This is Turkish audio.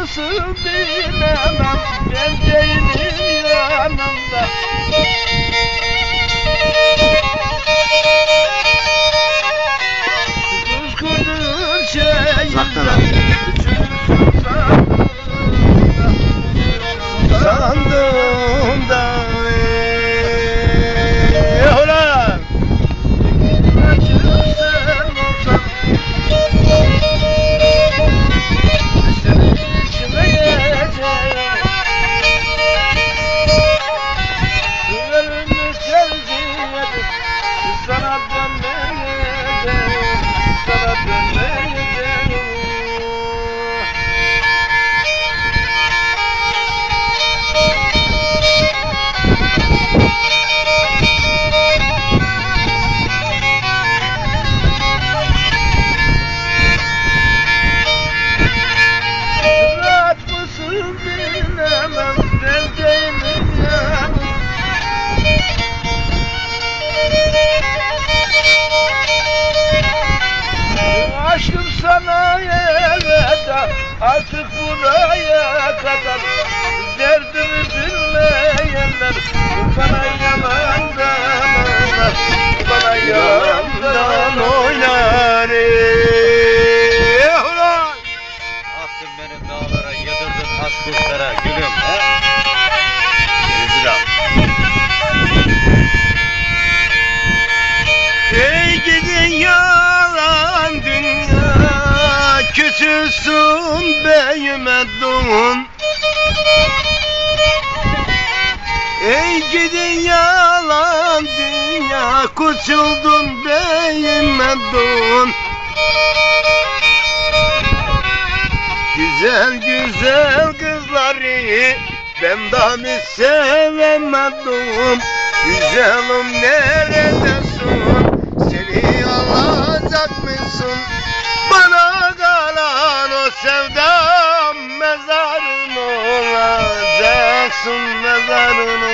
mısın bilemem Ben değilim yanımda. Kızgınım şeyinden Saklan Aşkım sana elveda Artık buraya kadar. Derdimi bilmeyenler Bana yalandan dünya Küçülsün beyime doğun Ey gidin yalan dünya Küçüldün beyime doğun Güzel güzel kızları ben daha mı sevemedim Güzelim neredesin seni mezarın olacaksın mezarın